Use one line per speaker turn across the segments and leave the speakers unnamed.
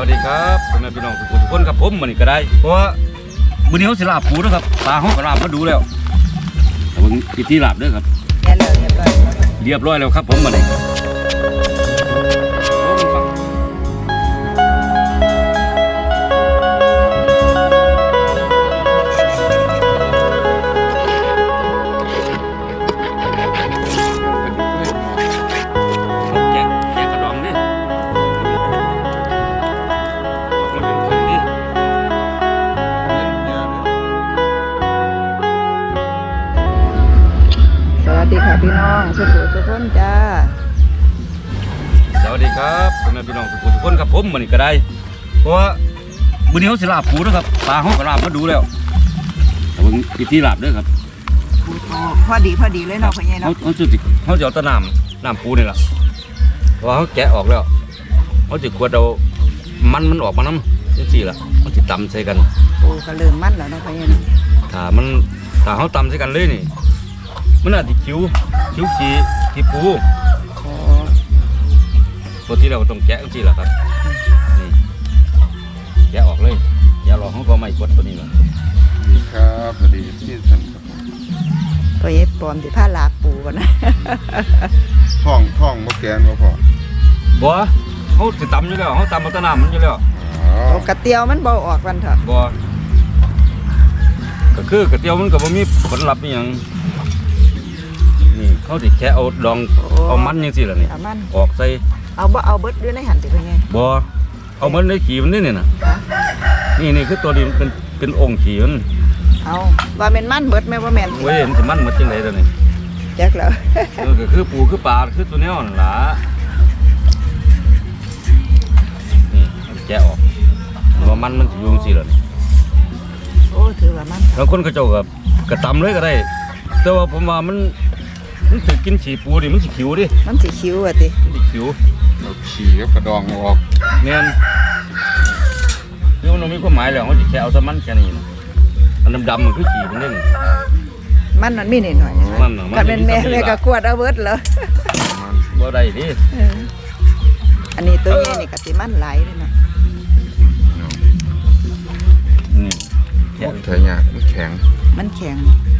วัสดีครับพ่อแม่พี่น้องทุกคนทุกคนครับผมมันนี่ก็ได้ เพราะว่ามื้อนี้เขาสิลาบปูนะครับปลาเขาก็ลาบมาดูแล้วแต่เบิ่งพิธีลาบเด้อครับ
แย่เลยเรียบร้อย
เรียบร้อยแล้วครับผมมันนี่ ดี
ค่ะพี่น้องสุขุสุขคนจ้า
สวัสดีครับพ่อแม่พี่น้องทุกคนทุกคนครับผมมันนี่ก็ได้ เพราะว่ามื้อนี้เขาสิลาบปูนะครับปลาเขาก็ลาบมาดูแล้วแต่เบิ่งพิธีลาบเด้อครับ
ปูโตพอดีพอดีเลยเนาะพ่อใหญ่
เขา
เนาะ
เขาจะเขาจะเอาแตะน้ำน้ำปูนี่ล่ะเพราะว่าเขาแกะออกแล้วเขาจะขวดเอามันมันออกมาน้ำจังซี่ล่ะเขาจะตำใส่กัน
ปูก็เริ่มมันแล้วเนาะพ่อใหญ่เนาะ
ถ้ามันถ้าเขาตำใส่กันเลยนี่ มันอาจจะคิ้วคิ้วขี้ขี้ปู
โอ้
ปกติเราก็ต้องแกะจังซี่ล่ะครับนี่แกะออกเลยอย่ารอเขาก็ไม่กดตัวนี้ล่ะ
ครับสวัสดีที่ท่านครับผม
พ่อใหญ่ปลอมสิพาลากปูก่อนนะ
ท่องท่องบ่แกนบ่พอ
บัวเขาจะตำอยู่แล้วเขาตำเอาแตะน้ำมันอยู่แล้ว
อ๋อ
โอ้กระเตียวมันเบาออกวันเถอะ
บัวก็คือกระเตียวมันก็บ่มีผลลัพธ์อหย่างนี่ เขาสิแค่เอาดองเอามันยังสิล่ะนี่
เอามัน
ออกใส่
เอาบ่เอาเบิดด้วยในหันสิพ่อใหญ่
บัวเอามันในขี่มันนี่นี่นะ
ฮะ
นี่นี่คือตัวนี้มันเป็นเป็นองค์ขี่มัน
เอาว่าแม่นมันเบิดแม่ว่าแม่น
เว้ยเห็นสิมันหมันจังไดตัวนี้
จักแล้ว
เออก็คือปูคือปลาคือตัวแนวนั่นล่ะนี่เอาแกะออกว่ามันมันสิอยู่จังซี่ล่ะนี่
โอ้ถือว่ามัน
บางคนเขาเจ้ากับกระตำเลยก็ได้ แต่ว่าผมว่ามัน มันถือกินฉี่ปูดิมันสิขิวดิ
มันสิคิ้วอะติ
มันสิขิว
เราขี่กับกระดองออก
แม่นคือมันบ่มีความหมายแล้วเขาจะแค่เอาแต่มันแค่นี้นะอันดำๆมันคือฉี่มันเล่น
มันมันมีนิดหน่อย
มันน่ะมัน
กันเป็นแม่
มีสำลี
แม่ก็
ล่ะ
ขวดเอาเบิดเหรอ
มัน
บ่ได้ดิ
เอออันนี้ตัวใหญ่นี่ก็สิมันหลายเลยเนาะ
เนาะ
นี่แค่
ใช้ยากมันแข็ง
มันแข็ง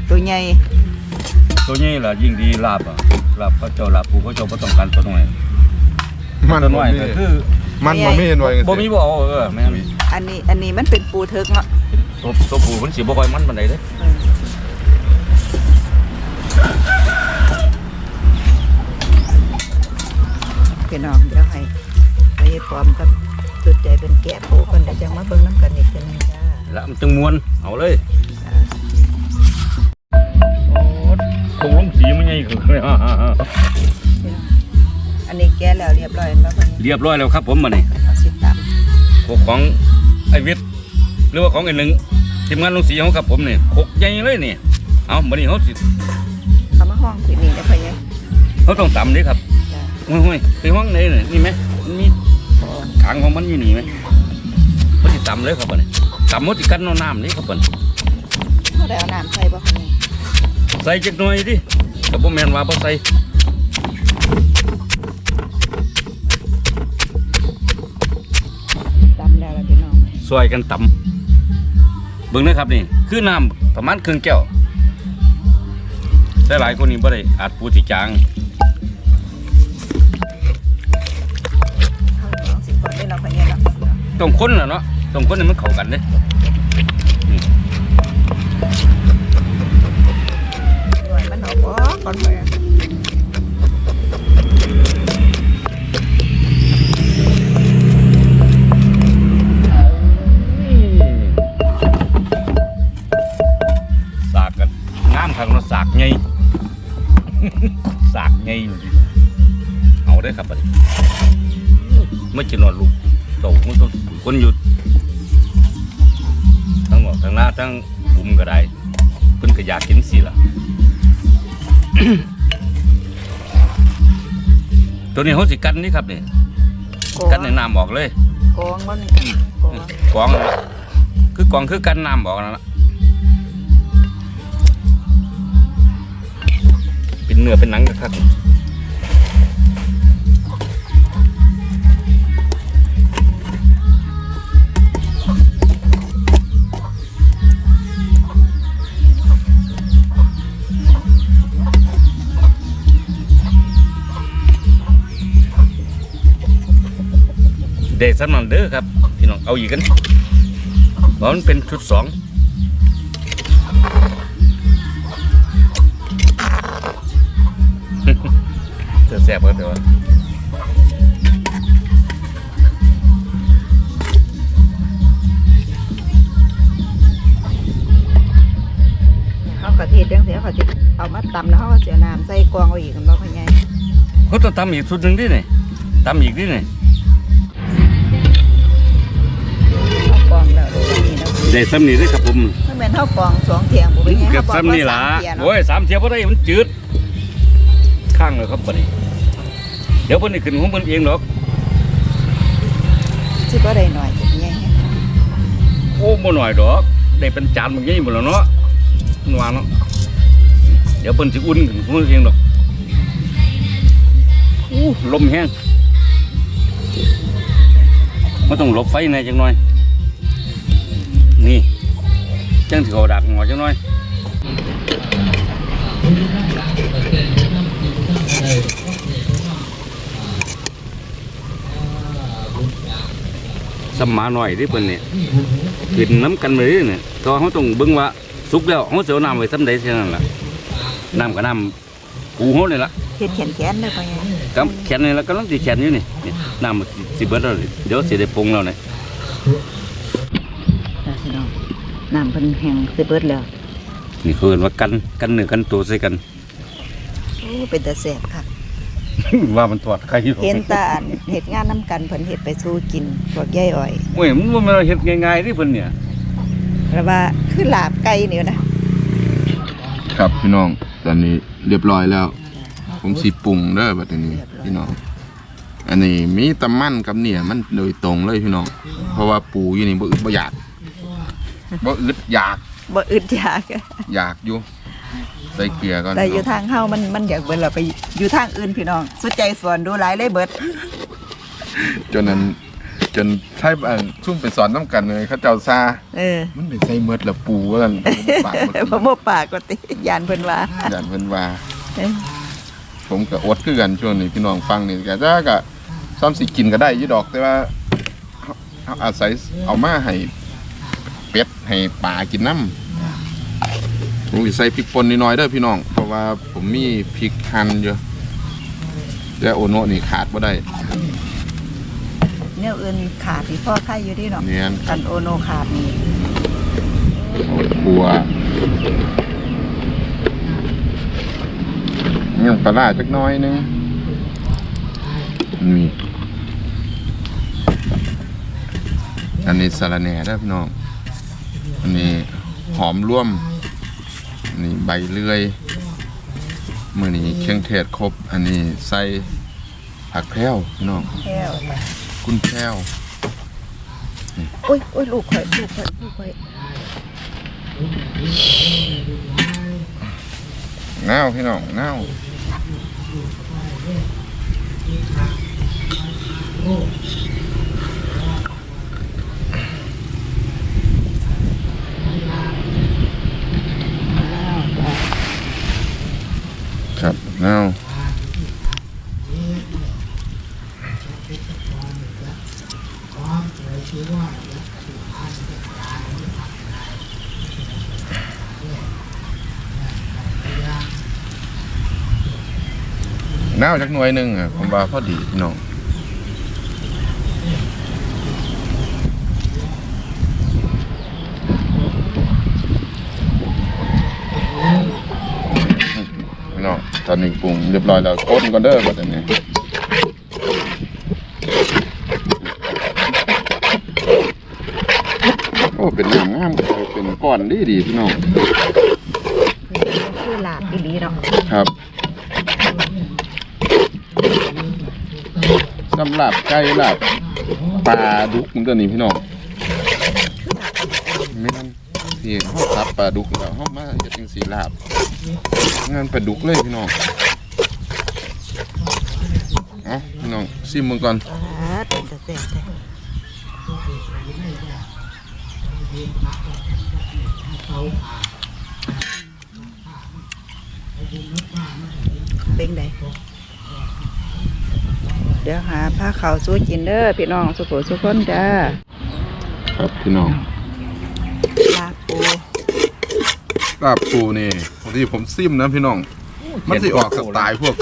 ตัวใหญ่
ตัวนี้ล่ะยิ่งดีลาบอะลาบเขาเจ้าลาบปูเขาเจ้าบ่ต้องการตัวน้อย
มัน
ตัว
บ่
น้อย
มี
ก็คือ
มันบ่มีเห็นไว้จัง
บ่มี
ซี่
บ่เอาเออแม่น
อันนี้อันนี้มันเป็นปูเทิกเนาะ
ตัวตัวปูมันสิบ่ค่อยมันปานใดเด้
เออพี่น้องเดี๋ยวให้ไปปลอมกับจุดใจเป็นแกะปูคนแต่จังมาเบิ่งน้ำกันอีกทีนึงจ้า
แล้วมันจึงมวนเอาเลย คงลงสีมันใหญ่ขึ้นเลย
พี่น้องอันนี้แกะแล้วเรียบร้อยแล้วคนนี้
เรียบร้อยแล้วครับผมมานี่
เอาสิต
โคกของไอวิทย์หรือว่าของไอหนึ่งทีมงานลงสีเขาครับผมนี่โคกใหญ่เลยนี่เอามานี่เขาสิำ
เอามาห้องที่นี่ได้พอยัง
เขาต้องตำนี่ครับ
จ้า
ห้ยห้ยไปห้องไหนนี่นี่ไหมมันมีขางของมันอยู่นี่ไหมเขาสิตำเลยครับผมนี่ตำหมดที่กันเอาน้ำนี่ครับผม
เขาได้เอาน้ำใส่บ่คนนี้
ใส่จักหน่อยดิกับผมแมนว่าบ่ใส่
ตำแล้วล่ะพี่น้อง
ซอยกันตำเบิ่งนะครับนี่ คือน้ำประมาณครึ่งแก้วแต่หลายคนนี่บ่ได้อาจปูสิจาง
เอาสองสิบคนได้เราพอยังเนาะ
ต้องคนน่ะเนาะต้องคนให้มันเข้ากันเด้
บ่ก่อนไป
สากกันงามครับเนาะสากไงสากไงเอาได้อครับบัดนี้ไม่จะนอนลูกโตมันก็คนหยุดทั้งหมดทั้งหน้าทั้งบุมก็ได้เพิ่นก็อยากกินสิล่ะ ตัวนี้เขาสิกันนี่ครับนี่
กอง
กันในน้ำออกเลย
กองบ่นี่กันกอง
กองนั่นล่ะคือกองคือกันน้ำออกนั่นแหละเป็นเนื้อเป็นหนังครับ เดซันมันเด้อครับพี่น้องเอาอีกกันเพราะมันเป็นชุดสองเธอแซ่บก็เดี๋ยว
เขากะทิจังซี่เขาสิเอามาตำแล้วเขาก็เสียน้ำใส่กวางเอาอีกกันบ่พ่อใหญ่
เขาต้องทำอีกชุดหนึ่งดิเนี่ยทำอีกดิเนี่ย
ยวนี้เนาะ
เดซัมนี่เด้อครับผม
ถ้าแม่นเฮากวางสองเที่ยงบ่เป็นไง
เกือบ
เขาบอก
ซ้ำ
ว่า
นี่ล่ะ
สามเที่ยเนาะ
โอ้ยสามเทียบบ่ได้มันจืด ข้างเลยครับบัดนี้ เดี๋ยวเพิ่นนี่ขึ้นของเพิ่นเองหรอก
สิบ่ได้หน่อยจังไง
โอ้บ่หน่อยดอกได้เป็นจานบางอย่างหมดแล้วเนาะนวาเนาะเดี๋ยวเพิ่นสิอุ่นขึ้นของเพิ่นเองดอกอู้ลมแห้งมันต้องหลบไฟในอยจังหน่อย จังสิเขาดักหงอจังหน่อยสมมาหน่อยที่เพิ่นเนี่ยกินน้ำกันเลยเนี่ยแตัวเขาต้องเบิ่งว่าสุกแล้วเขา น้ำเพิ่นแห้
งสิเบิดแล้ว
นี่คือเอิ้นว่ากันกันเนื้อกันตัวใส่กัน
โอ้เป็นตาแซ่บค่ะ
ว่ามันทอดไข่อยู่
เห็นตาอันเฮ็ดงานนํกันเพิ่นเฮ็ดไปสู้กินพวกยายอ้อย
โอ้ยมันบ่แม่นเฮ็ดง่ายๆที่เพิ่นเนี่ย
แล้วว่าคือลาบไก่นี่นะ
ครับพี่น้องตอนนี้เรียบร้อยแล้ว ผมสิปรุงเด้อบัดนี้พี่น้อง อันนี้มีตะมันกับเนี่ยมันโดยตรงเลยพี่น้อง เพราะว่าปูอยู่นี่บ่อึดบ่อยาก บ่อึดอยาก
บ่อึดอยาก
อยากอยู่ใส่เกลือก่อน
แต่อยู่ทางเฮามันมันอยากเบิดเราไปอยู่ทางอื่นพี่น้องสุดใจสอนดูหลายเลยเบิด
จนนั้นจนใช่อันซุ่มไปสอนน้ำกันเลยเขาเจ้าซา
เออ
มันเป็นใส่เมดละปูว่าซั่นปากบ่
บ่บ่ปากก็ติยานเพิ่นว่า
ย่านเพิ่นว่า
เออ
ผมก็อดคือกันช่วงนี้พี่น้องฟังนี่ก็ถ้าก็ซ้อมสิกินก็ได้อยี่ดอกแต่ว่าเอาเอาอาศัยเอามาให้ เป็ดให้ปลากินน้ำผมสิใส่พริกป่นนิดหน่อยเด้อพี่น้อง เพราะว่าผมมีพริกหั่นอยู่แต่โอโนะนี่ขาดบ่ได้
แนวอื่นขาดนี่พ่อไข่อยู่ดิเนาะ
เนียน
กันโอโนขาดนี่
ครัวยังปลาร้าจักหน้อยหนึงนี่อันนี้สาระแหน่เด้อพี่น้อง อันนี้หอมร่วมอันนี้ใบเลื่อยมือนี้เครื่องเทศครบ อันนี้ใส่ผักแพรวพี่น้อง
แก้ว
คุณแพรว
โอ้ยโอ้ยลูกข่อยลูกข่อยลูกข่อย
น้าวพี่น้องน้าว ครับน้าวน้าจากหน่วยหนึ่งอะผมว่าพอดีพี่น้องพี่ น้องตอนนี้ปรุงเรียบร้อยแล้วก้นก่อนเด้อบัดนี้โอ้เป็นน้ำงามเป็นก้อนดีดีๆพี่น้อง
คือลาบอีหลีเนาะ
ครับสำหรับไก่ลาบปลาดุกมันตัวนี้พี่น้องไม่นั่น ที่เขาทับปลาดุกแล้วเขามาจะเป็นสีลาบ งานปลาดุกเลยพี่น้องเอาพี่น้องซิมมึงก่อน
เป็นตาแซ่บแท้เป็นไดเดี๋ยวหาผ้าขาวสู้กินเด้อพี่น้องสุโขสุขคนจ้า
ครับพี่น้อง ลาบปูนี่บางทีผมซิมนะพี่น้อง มันสิออกสไตล์พวก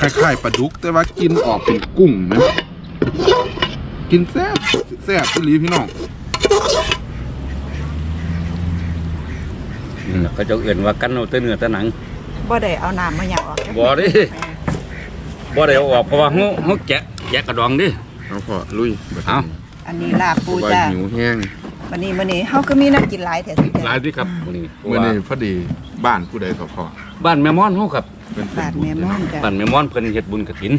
คล้ายๆปลาดุก แต่ว่ากินออกเป็นกุ้งนะกินแซ่บแซ่บพี่ลีพี่น้อง
อืมเขาเจะเอื่นว่ากันเอาแต่เนื้อแต่หนัง
บ่ได้เอาน้ำมาหยาออกจ้ะ
บ่ดิบ่ได้เอาออกเพราะว่าเฮาเฮาแกะแกะกระดองดิ
เอาพอลุย
เอา
อันนี้ลาบปู
ปู
จ้า
หิวแห้ง
วันนี้วันนี้เฮาก็มีน้ำกินหลายแท้สิ
หลา
จ้าย
ดิครับมื้อนี้
เมื่อนี้พอดีบ้านผู้ใดก็พอ
บ้านแม่ม่อนเฮาครับ
เป็น
บาดแม่ม่อนจ้า
บ้านแม่ม่อนเพิ่นเฮ็ดบุญกฐิน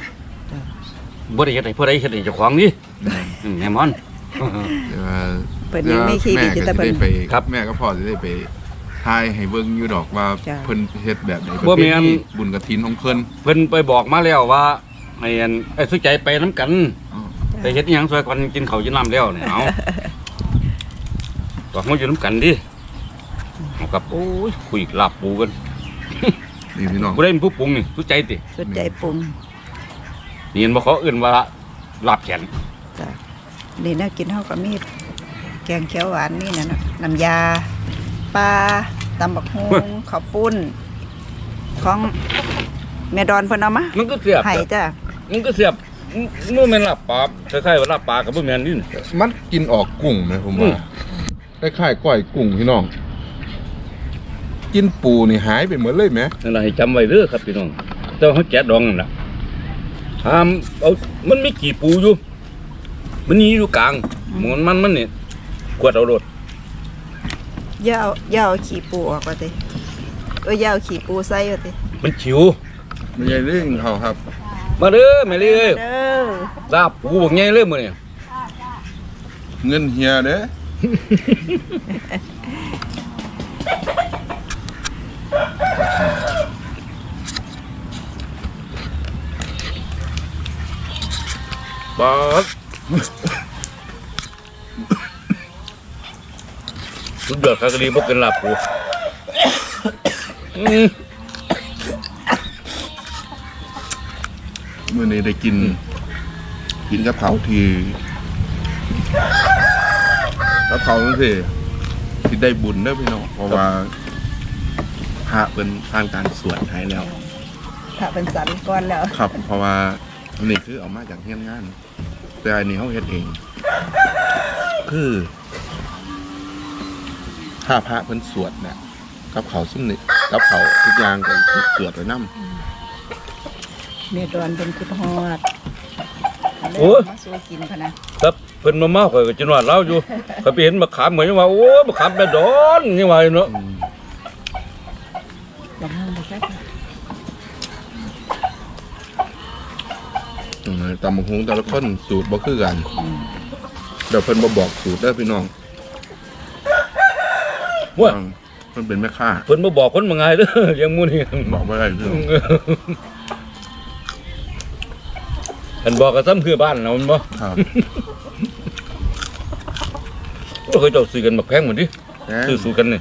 จ้ะ
บ่ได้เฮ็ดให้ผู้ใดเฮ็ดให้เจ้าของนี่อืมแม่ม่อน
แต่ว่า
เพิ่นยังไม่ขี้ดี
แม่
จิ
ก็
ตะ
จะ
เพิ่น
ได้ไป
ครับ
แม่ก็พอจะได้ไปทายให้เบิ่งอยู่ดอกว่า
จ้ะ
เพิ่นเฮ็ดแบบไหน
บ่แม่น
บุญกฐินของเพิ่น
เพิ่นไปบอกมาแล้วว่าให้อันไอ้สุใจไปนํกัน
อ๋อ
ไปเฮ็ดอิหยังซอยกันกินข้าวกินน้ำแล้วเนี่ยเอา ก็เฮาอยู่นํกันดิเอาครับโอ้ยคุยลาบปูกัน
นี่พี่น้อง
บ่ได้เป็นผู้ปรุงนี่สุใจติ
สุดใจปรุง
นี่เห็นบ่เขาเอื่นว่าลาบแขน
จ้านี่แน่ากินเฮาก็มีแกงเขียวหวานมีนั่นน่ะน้ำยาปลาตำบักฮุงข้าวปุ้น ของแม่ดอนเพิ่นเอามา
มันก็เสียบ
ให้จ้า
มันก็เสียบมันแม่นลาบปลาคล้ายๆว่าลาบปลากับบ่แม่นนี่
มันกินออกกุ้งไหมผม
อื
ว่าม คล้ายๆก้อยกุ้งพี่น้อง กินปูนี่หายไปหมดเลยไหม
นั่นล่ะให้จำไว้เด้อครับพี่น้องแต่ว่าเขาแกะดองนั่นล่ะถามเอามันมีกี่ปูอยู่ มันนี่อยู่กลางหมันมันมันนี่ขวดเอาโลด
อย่าเอาอย่าเอาขี้ปูออกว่าติเอ้ยอย่าเอาขี้ปูใส่ว่าติ
มันฉิว
ไม่ใช่เรื่องเขาครับ
มาเด้อแม่เอ้ย
เด้อ
ลาบปูบักใหญ่เลยมื้อนี้
เงินเฮียเด้อ
บาดสุดยอดคากะลีบ่เป็นลาบปู
เมื่อนี้ได้กิน กินกะเพราที เพรานั่นสิที่ได้บุญเด้อพี่น้องเพราะว่าพระเป็นทางการสวดให้แล้ว
ถ้าเป็นสันก่อนแล้ว
ครับ เพราะว่าอันนี้คือเอามาจากเฮียนงาน แต่อันนี้เขาเฮ็ดเอง คือถ้าพระเพิ่นสวดเนี่ยกับเขาวซุ่มนี่กับเขาวทุกอย่างก็ถูกสวดไว้นำ
แม่ดอนเป็นคิดฮอด
โอ้ย
มาสู้กินพะนะ
ครับเพิ่นมาเมาข่อยก็จะนวดเล่าอยู่ข่อยไปเห็นมะขามเหมือนว่าโอ้มะขามแม่ดอนยังว่าอยู่เนาะ
ลองนั่งดูแค่
อืมตำบักหุงแต่ละคนสูตรบ่คือกันเดี๋ยวเพิ่นบ่บอกสูตรเด้อพี่น้อง
ว่า
อืมเพิ่นเป็นแม่ค้า
เพิ่นมาบอกคนมาไงเด้อเลี้ยังหมูนี่
บอกบ่ได้พี่น้อง
เพิ่นบอกก็ซ้ำคือบ้านเรามันบ่
ครับ
บ่เคยเจ้าซื้อกันบักแพงเหมือนดิ
แหม
ซื้อสู่กันนี่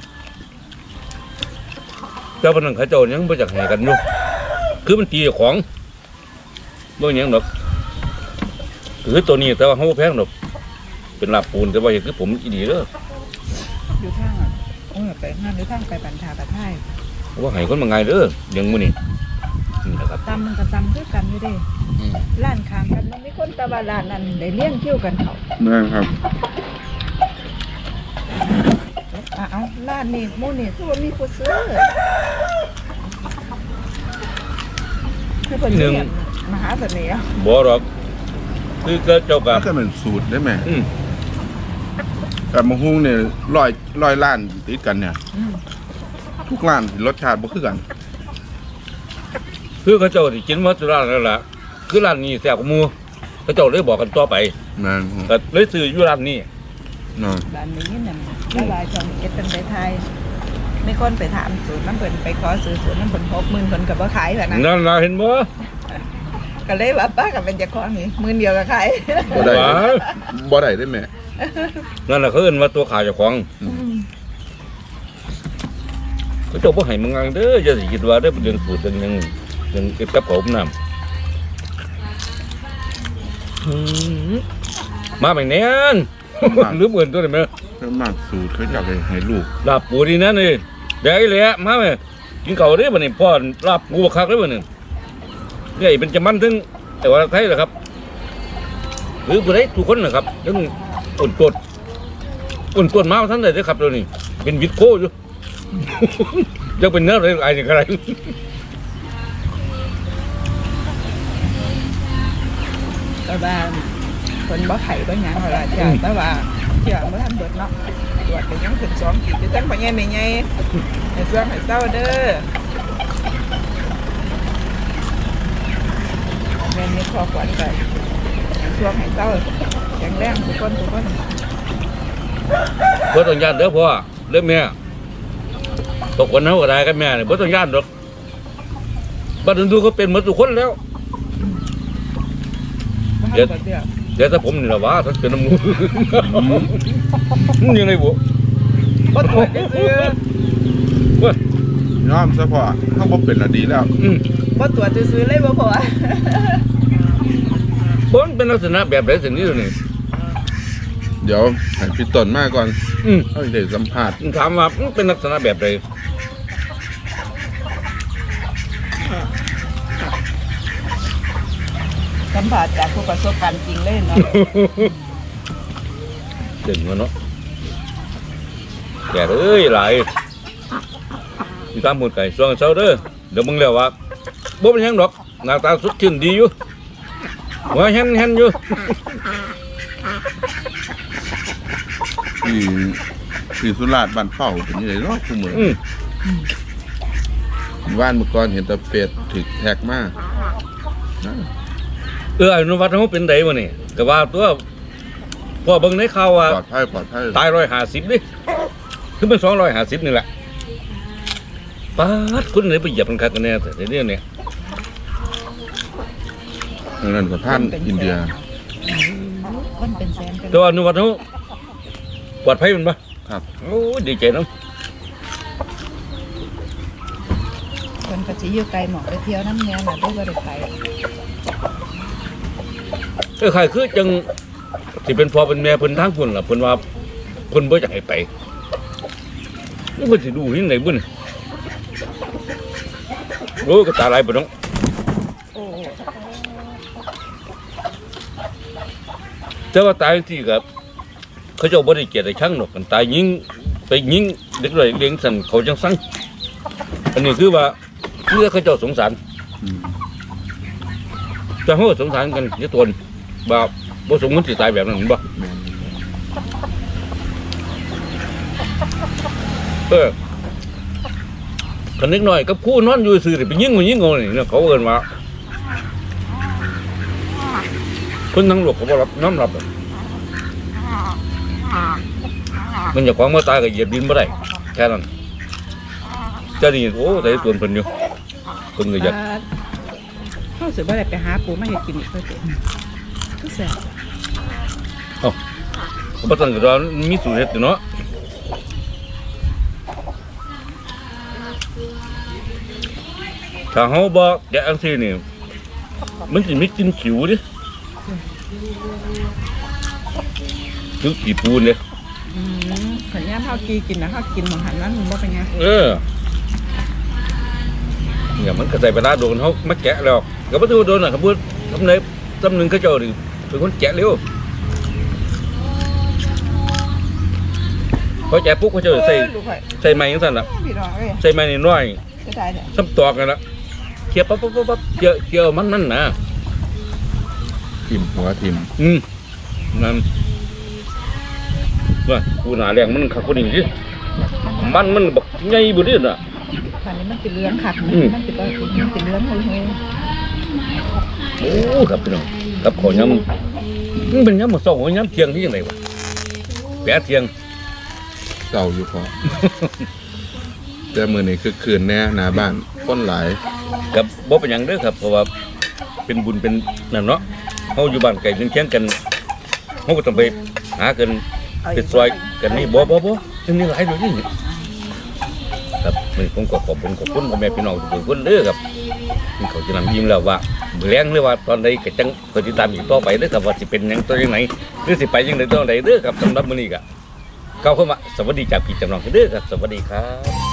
เจ้าพนักเขาเจ้ายังบ่อยากให้กันอยู่คือมันตีของบ่หยังดอกคือตัวนี้แต่ว่าเฮาบ่แพงดอกเป็นลาบปูนแต่ว่าเฮ็ดคือผมอีดีเด้อ
อยู่ทางอะโอ้ยไปงานอยู่ทางไปบันทาประไทย
ว่าให้คนมาไงเด้อเลี้ยังหมูนี่ นี่นะครับ
ตำมันก็ตำด้วยกันอยู่เด้
อืม
ร้านข้างกันมันมีคนแตะวันร้านนั้นได้เลี้ยงคิวกันเขา
นั่นครับ
อะเอาร้านนี้หมู่นี่คือว่ามีผู้ซื้อคือเพิ่นเรียกมหาเสน่ห์
บ่หรอกคือก็เจ้ากั
ก็
บ
จะเป็นสูตรได้ไหม
อืม
แต่บักหุงเนี่ยร้อยร้อยล้านติดกันเนี่ย
อืม
ทุกร้านรสชาติบ่คือกัน
คือเขาเจ้าที่กินมาสุร้านนั่นแหละคือร้านนี้แซ่บกว่าหมูเขาเจ้าเลยบอกกันต่อไป
นั่น
ก็เลยซื้ออยู่ร้านนี้
เนาะ
ร้านนี้นั่นละลายช่องเก็ตเป็นไปไทยมีคนไปถามสูตรน้ำเพิ่นไปขอซื้อสูตรน้ำเพิ่นหกหมื่นเพิ่นก็บ่ขายแบบนั้น
นั่นล่ะเห็นบ่
ก็เลยว่าป้ากับเป็นเจ้าของนี่หมื่นเดียวก็ขาย
บ่ได้
หวา
บ่ได้ได้ไหม
นั่นล่ะเขาเอิ้นว่าตัวขายเจ้าของเขาเจ้าบ่ให้มึงงังเด้ออย่าสิคิดว่าเด้อเป็นเรื่องสูตรเรื่องหยัง เรื่องเก็บกับผมนอืมมาไปเนียนหรือเหมือนตัวไหนไหม
เพิ่มมากสูตรเขาอยากให้ให้ลูก
ลาบปูดีนั่นนี่เดี๋ยวไอ้เหละมาไหมกินเก่าได้บ่นี่พ่อลาบปูบักคักได้บ่นี่เนี่ยเป็นจะมันถึงแต่ว่าไทยเหรอครับ หรือผู้ใดทุกคนนะครับถึงอุ่นตดอุ่นตดมาท่านใดได้อครับตัวนี้เป็นวิดโก้อยู่ยังเป็นเนื้ออะไรอะไร
แต่ว่าคนบ่ไข่บ่หยังหรอกล่ะจ้ะแต่ว่าเที่ยวบ่ทันเบิดเนาะตรวจเป็นยังถึงสองขีดอยู่จังพ่อใหญ่แม่ใหญ่ให้ช่วงให้เศร้าเด้อแม่มีข้อขวัญไปช่วงให้เศร้าแข็งแรงทุกคนทุกคน
บ่ต้องย่านเด้อพ่อเด้อแม่ตกคนเฮาก็ได้กับแม่นี่บ่ต้องย่านดอกบัดนั้นดูเขาเป็นหมดทุกคนแล้ว
เดี๋ยวเดี๋ยว
เดี๋ยวถ้าผมนี่ละวะถ้าเป็นน้ำมูยังไงบ่
บ่ตรวจซื้อ
ย้อมซะพอเขาบ่เป็นอะดีแล้ว
อืม
บ่ตรวจซื้อเลยบ่พอ
บ่มันเป็นลักษณะแบบใดสิ่งนี้นี่
เดี๋ยวให้พี่ต้นมาก่อน
อืม
เขาได้สัมภาษณ์
ถามว่ามันเป็นลักษณะแบบใด
สัมผัสจากผู้ประสบการณ์จริงเลยเนาะ
เด่นวะเนาะแก่เอ้ยหลายมีตามหมดไก่ส่วนเช้าเด้อเดี๋ยวมึงแล้วว่าบ่เป็นหยังดอกหน้าตาสดชื่นดีอยู่หัว่าเห็นเห็นอยู่
ที่ที่สุราษฎร์บ้านเฝ้าเป็นยังไงเนาะคู่มือ
อืม
บ้านเมื่อก่อนเห็นแต่เป็ดถึกแท็กมาก
เอออนุวัฒน์เขาเป็นไดวะนี่ก็ว่าตัวพ่อเบิ่งในข่าวว่า
ปลอดภัยปลอดภัย
ตายร้อยห้าสิบดิคือเป็นสองร้อยห้าสิบนี่แหละป้าดคุณไหนไปเหยียบมันคักกันแน่แต่เดี๋ยวนี้เนี่ย
นั่นก็ท่านอินเดีย
คนเป็นแสนเป็น
แต่ว่าอนุวัฒน์เขาปลอดภัยมันปะ
ครับ
โอ้ยดีใจน้
คนก็สิอยู่ไกลหมอกไปเที่ยวน้ำแน่น่ะได้บ่ได้ไปำ
เออใครคือจังที่เป็นพ่อเป็นแม่เพิ่นทางพุ่นล่ะเพิ่นว่าเพิ่นบ่อยากให้ไปนี่เพิ่นสิดูที่ไหนบุ่นโอ้ยก็ตาลายปะน้อง
โอ้
แต่ว่าตายที่กับเขาเจ้าบ่ได้เกลียดได้ชังหรอกกันตายยิงไปยิงเด็กน้อยเลี้ยงสั่นเขาจังสั่งอันนี้คือว่าเพื่อเขาเจ้าสงสาร
อืม
แต่เขาก็สงสารกันยี่ตนว่าบ่สมควรสิตายแบบนั้นเห็นบ่เออคันนิดหน่อยกับคู่นอนอยู่ซื่อนี่ไปยิ่งมันยิ่งเอานี่เนี่ยเขาเอิ้นว่าคนทั้งโลกเขาบ่รับน้อมรับมันอยากของมาตายก็เหยียบดินบ่ได้แค่นั้นจะนี่โอ้แต่ตัวเพิ่นอยู่เพิ่นก็อยาก
เฮาสิบ่ได้ไปหาปูมาให้กินอีกเพิ่อ แซ่บ
บ่ต้องก็มีสูตรเฮ็ดอยู่เนาะถ้าเฮาบ่แกะอันซี่นี่มันสิมีกลินขิวดิคือขี้ปูนเด้
อืมขันยามเฮากีกินนะเฮากินหมองหันนั้นมันบ่เป็นไง
เออเนี่ยมันก็ใส่เวลาโดนเขามาแกะแล้วก็บ่ถือว่าโดนน่ะครับพูดทำไหนตำหนึงเขาเจ้านี่ เป็นคนแกะเร็วพอแกะปุ๊บเขาเจ้าใส่
เอ้ยลูกไผ่
ใส่ไม้จังซั่นล่ะ
พี่น้องเอ้ย
ใส่ไม้นิดหน่อย
จะได้เนี่ย
ซ้ำตอกกันละเคี่ยวปั๊บปั๊บปั๊บปั๊บเคี่ยวเคี่ยวมันนั่นนะ
ทิมหัวทิม
อืมนั่นว่ากูหนาแรงมันขักคนนี้สิมันมันบักใหญ่บ่เด้น่ะ
อันนี้มันสิเหลืองคัก
อืม
มันสิบ่มันสิเหลืองเฮ้ย
โอ้ครับพี่น้อง กับขอยำมันเป็นยำหมดสองยำเที่ยงที่ยังไงวะแปดเที่ยง
เศร้าอยู่พอ แต่มือนี้คือคืนแน่หนาบ้านคนหลาย
กับบ่เป็นหยังเด้อครับเพราะว่าเป็นบุญเป็นนั่นเนาะเฮาอยู่บ้านไกลเคียงๆกันเฮาก็ต้องไปหากัน
เอา
ไปซอยกันนี่บ่บ่บ่อันนี้หลายอยู่นี่ครับมื้อนี้ผมก็ขอบคุณขอบคุณพ่อแม่พี่น้องทุกคนเด้อครับนี่ เขาจะนำยิ้มแล้วว่าเลี้ยงหรือว่าตอนใดก็จังก็ติดตามอีกต่อไปเด้อครับว่าสิเป็นยังตัวยังไหนหรือสิไปยังไงตัวใดเด้อครับสำหรับมื้อนี้ก็ก้าเข้ามาสวัสดีจากพี่จำลองเด้อครับสวัสดีครับ